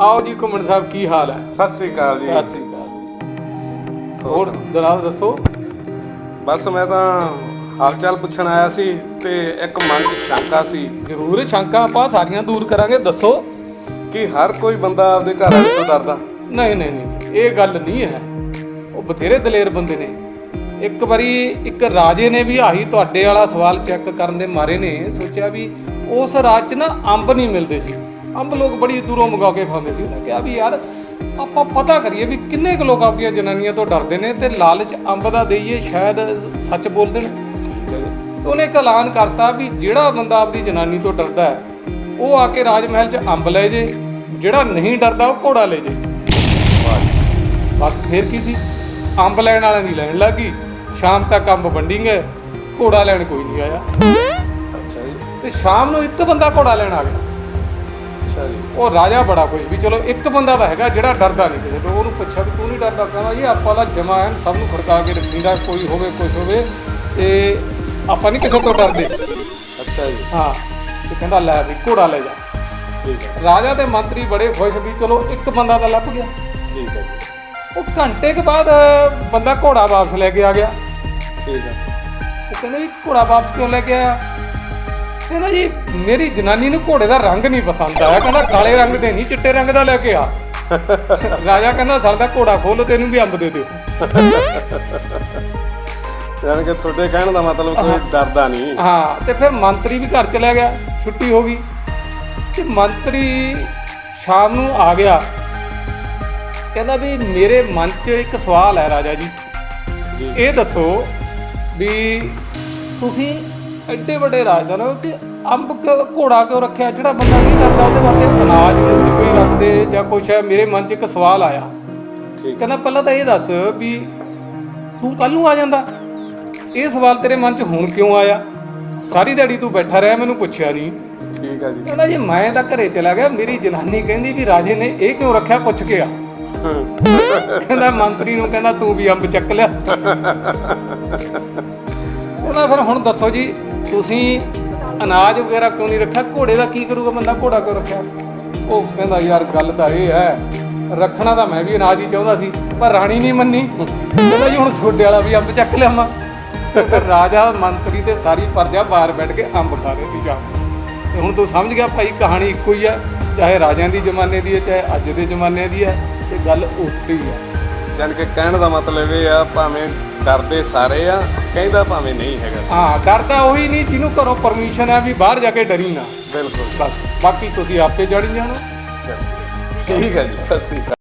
ਆਓ ਜੀ ਘੁੰਮਣ ਸਾਹਿਬ ਕੀ ਹਾਲ ਹੈ? ਸਤਿ ਸ੍ਰੀ ਅਕਾਲ ਜੀ। ਸਤਿ ਸ੍ਰੀ ਅਕਾਲ ਹੋਰ ਜਰਾ ਦੱਸੋ। ਬਸ ਮੈਂ ਤਾਂ ਹਾਲ ਚਾਲ ਪੁੱਛਣ ਆਇਆ ਸੀ ਤੇ ਇੱਕ ਮਨ 'ਚ ਸ਼ੰਕਾ ਸੀ। ਜ਼ਰੂਰ ਸ਼ੰਕਾ ਆਪਾਂ ਸਾਰੀਆਂ ਦੂਰ ਕਰਾਂਗੇ ਦੱਸੋ। ਕਿ ਹਰ ਕੋਈ ਬੰਦਾ ਆਪਦੇ ਘਰ ਵਾਲੇ ਤੋਂ ਡਰਦਾ। ਨਹੀਂ ਨਹੀਂ ਨਹੀਂ ਇਹ ਗੱਲ ਨਹੀਂ ਹੈ। ਉਹ ਬਥੇਰੇ ਦਲੇਰ ਬੰਦੇ ਨੇ। ਇੱਕ ਵਾਰੀ ਇੱਕ ਰਾਜੇ ਨੇ ਵੀ ਆਹੀ ਤੁਹਾਡੇ ਵਾਲਾ ਸਵਾਲ ਚੈੱਕ ਕਰਨ ਦੇ ਮਾਰੇ ਨੇ ਸੋਚਿਆ ਵੀ ਉਸ ਰਾਜ 'ਚ ਨਾ ਅੰਬ ਨਹੀਂ ਮਿਲਦੇ ਸੀ। ਅੰਬ ਲੋਕ ਬੜੀ ਦੂਰੋਂ ਮੰਗਾ ਕੇ ਖਾਂਦੇ ਸੀ। ਉਹਨੇ ਕਿਹਾ ਵੀ ਯਾਰ ਆਪਾਂ ਪਤਾ ਕਰੀਏ ਵੀ ਕਿੰਨੇ ਕੁ ਲੋਕ ਆਪਦੀਆਂ ਜਨਾਨੀਆਂ ਤੋਂ ਡਰਦੇ ਨੇ ਤੇ ਲਾਲਚ ਅੰਬ ਦਾ ਦੇਈਏ ਸ਼ਾਇਦ ਸੱਚ ਬੋਲ ਦੇਣ। ਹੈ ਤੇ ਉਹਨੇ ਇੱਕ ਐਲਾਨ ਕਰਤਾ ਵੀ ਜਿਹੜਾ ਬੰਦਾ ਆਪਦੀ ਜਨਾਨੀ ਤੋਂ ਡਰਦਾ ਹੈ ਉਹ ਆ ਕੇ ਰਾਜ ਮਹਿਲ 'ਚ ਅੰਬ ਲੈ ਜੇ। ਜਿਹੜਾ ਨਹੀਂ ਡਰਦਾ ਉਹ ਘੋੜਾ ਲੈ ਜੇ। ਬਸ ਫੇਰ ਕੀ ਸੀ? ਅੰਬ ਲੈਣ ਵਾਲਿਆਂ ਦੀ ਲੈਣ ਲੱਗੀ ਸ਼ਾਮ ਤੱਕ ਅੰਬ ਵੰਡੀ ਗਏ ਘੋੜਾ ਲੈਣ ਕੋਈ ਨਹੀਂ ਆਇਆ। ਅੱਛਾ ਜੀ। ਤੇ ਸ਼ਾਮ ਨੂੰ ਇੱਕ ਬੰਦਾ ਘੋੜਾ ਲੈਣ ਆ ਗਿਆ। ਅੱਛਾ ਜੀ। ਉਹ ਰਾਜਾ ਬੜਾ ਖੁਸ਼ ਵੀ ਚਲੋ ਇੱਕ ਬੰਦਾ ਤਾਂ ਹੈਗਾ ਜਿਹੜਾ ਡਰਦਾ ਨਹੀਂ ਕਿਸੇ ਤੋਂ ਉਹਨੂੰ ਪੁੱਛਿਆ ਵੀ ਤੂੰ ਨਹੀਂ ਡਰਦਾ? ਕਹਿੰਦਾ ਜੀ ਆਪਾਂ ਦਾ ਜਮਾ ਐਨ ਸਭ ਨੂੰ ਖੜਕਾ ਕੇ ਰੱਖੀਦਾ ਕੋਈ ਹੋਵੇ ਕੁਛ ਹੋਵੇ ਤੇ ਆਪਾਂ ਨਹੀਂ ਕਿਸੇ ਤੋਂ ਡਰਦੇ। ਅੱਛਾ ਜੀ। ਹਾਂ ਤੇ ਕਹਿੰਦਾ ਲੈ ਵੀ ਘੋੜਾ ਲੈ ਜਾ। ਠੀਕ ਹੈ। ਰਾਜਾ ਤੇ ਮੰਤਰੀ ਬੜੇ ਖੁਸ਼ ਵੀ ਚਲੋ ਇੱਕ ਬੰਦਾ ਤਾਂ ਲੱਭ ਗਿਆ। ਠੀਕ ਹੈ ਜੀ। ਉਹ ਘੰਟੇ ਕੇ ਬਾਅਦ ਬੰਦਾ ਘੋੜਾ ਵਾਪਸ ਲੈ ਕੇ ਆ ਗਿਆ। ਠੀਕ ਹੈ। ਉਹ ਕਹਿੰਦਾ ਵੀ ਘੋੜਾ ਵਾਪਸ ਕਿਉਂ ਲੈ ਕੇ ਆਇਆ? ਕਹਿੰਦਾ ਜੀ ਮੇਰੀ ਜਨਾਨੀ ਨੂੰ ਘੋੜੇ ਦਾ ਰੰਗ ਨਹੀਂ ਪਸੰਦ ਆਇਆ ਕਹਿੰਦਾ ਕਾਲੇ ਰੰਗ ਦੇ ਨਹੀਂ ਚਿੱਟੇ ਰੰਗ ਦਾ ਲੈ ਕੇ ਆ। ਰਾਜਾ ਕਹਿੰਦਾ ਸਾਡਾ ਘੋੜਾ ਖੋਲੋ ਤੈਨੂੰ ਵੀ ਅੰਬ ਦੇ ਦਿਓ। ਯਾਨੀ ਕਿ ਤੁਹਾਡੇ ਕਹਿਣ ਦਾ ਮਤਲਬ ਕੋਈ ਡਰਦਾ ਨਹੀਂ। ਹਾਂ ਤੇ ਫਿਰ ਮੰਤਰੀ ਵੀ ਘਰ ਚਲਾ ਗਿਆ ਛੁੱਟੀ ਹੋ ਗਈ। ਤੇ ਮੰਤਰੀ ਸ਼ਾਮ ਨੂੰ ਆ ਗਿਆ। ਕਹਿੰਦਾ ਵੀ ਮੇਰੇ ਮਨ 'ਚ ਇੱਕ ਸਵਾਲ ਹੈ ਰਾਜਾ ਜੀ। ਇਹ ਦੱਸੋ ਵੀ ਤੁਸੀਂ ਐਡੇ ਵੱਡੇ ਰਾਜਦਾਨ ਕਿ ਅੰਬ ਘੋੜਾ ਕਿਉਂ ਰੱਖਿਆ? ਜਿਹੜਾ ਬੰਦਾ ਨਹੀਂ ਡਰਦਾ ਉਹਦੇ ਵਾਸਤੇ ਅਨਾਜ ਨਹੀਂ ਕੋਈ ਰੱਖਦੇ ਜਾਂ ਕੁਛ ਹੈ। ਮੇਰੇ ਮਨ 'ਚ ਇੱਕ ਸਵਾਲ ਆਇਆ। ਕਹਿੰਦਾ ਪਹਿਲਾਂ ਤਾਂ ਇਹ ਦੱਸ ਵੀ ਤੂੰ ਕੱਲ ਨੂੰ ਆ ਜਾਂਦਾ? ਇਹ ਸਵਾਲ ਤੇਰੇ ਮਨ 'ਚ ਹੁਣ ਕਿਉਂ ਆਇਆ? ਸਾਰੀ ਦਿਹਾੜੀ ਤੂੰ ਬੈਠਾ ਰਿਹਾ ਮੈਨੂੰ ਪੁੱਛਿਆ ਨਹੀਂ। ਠੀਕ ਹੈ ਜੀ। ਕਹਿੰਦਾ ਜੀ ਮੈਂ ਤਾਂ ਘਰੇ ਚਲਾ ਗਿਆ ਮੇਰੀ ਜਨਾਨੀ ਕਹਿੰਦੀ ਵੀ ਰਾਜੇ ਨੇ ਇਹ ਕਿਉਂ ਰੱਖਿਆ ਪੁੱਛ ਕੇ ਆ। ਕਹਿੰਦਾ ਮੰਤਰੀ ਨੂੰ ਕਹਿੰਦਾ ਤੂੰ ਵੀ ਅੰਬ ਚੱਕ ਲਿਆ। ਕਹਿੰਦਾ ਫਿਰ ਹੁਣ ਦੱਸੋ ਜੀ ਤੁਸੀਂ ਅਨਾਜ ਵਗੈਰਾ ਕਿਉਂ ਨਹੀਂ ਰੱਖਿਆ? ਘੋੜੇ ਦਾ ਕੀ ਕਰੂਗਾ ਬੰਦਾ? ਘੋੜਾ ਕਿਉਂ ਰੱਖਿਆ? ਉਹ ਕਹਿੰਦਾ, ਯਾਰ, ਗੱਲ ਤਾਂ ਇਹ ਹੈ, ਰੱਖਣਾ ਤਾਂ ਮੈਂ ਵੀ ਅਨਾਜ ਹੀ ਚਾਹੁੰਦਾ ਸੀ, ਪਰ ਰਾਣੀ ਨਹੀਂ ਮੰਨੀ। ਕਹਿੰਦਾ ਜੀ, ਹੁਣ ਤੁਹਾਡੇ ਵਾਲਾ ਵੀ ਅੰਬ ਚੱਕ ਲਿਆਵਾਂ ਤੇ ਰਾਜਾ ਮੰਤਰੀ ਤੇ ਸਾਰੀ ਪਰਜਾ ਬਾਹਰ ਬੈਠ ਕੇ ਅੰਬ ਖਾ ਰਹੇ ਸੀ ਜਾ ਤੇ ਹੁਣ ਤੂੰ ਸਮਝ ਗਿਆ ਭਾਈ, ਕਹਾਣੀ ਇੱਕੋ ਹੀ ਹੈ ਚਾਹੇ ਰਾਜਿਆਂ ਦੀ ਜ਼ਮਾਨੇ ਦੀ ਹੈ, ਚਾਹੇ ਅੱਜ ਦੇ ਜ਼ਮਾਨੇ ਦੀ ਹੈ ਇਹ ਗੱਲ ਉੱਥੇ ਹੀ ਹੈ ਯਾਨੀ ਕਿ ਕਹਿਣ ਦਾ ਮਤਲਬ ਇਹ ਆ, ਭਾਵੇਂ ਡਰਦੇ ਸਾਰੇ ਆ ਕਹਿੰਦਾ ਭਾਵੇਂ ਨਹੀਂ ਹੈਗਾ। ਹਾਂ ਡਰ ਤਾਂ ਉਹੀ ਨਹੀਂ ਜਿਹਨੂੰ ਘਰੋਂ ਪਰਮਿਸ਼ਨ ਹੈ ਵੀ ਬਾਹਰ ਜਾ ਕੇ ਡਰੀ ਨਾ। ਬਿਲਕੁਲ। ਬਸ ਬਾਕੀ ਤੁਸੀਂ ਆਪੇ ਜਾਣੀ। ਜਾਣੋ ਠੀਕ ਹੈ ਜੀ ਸਤਿ ਸ੍ਰੀ ਅਕਾਲ।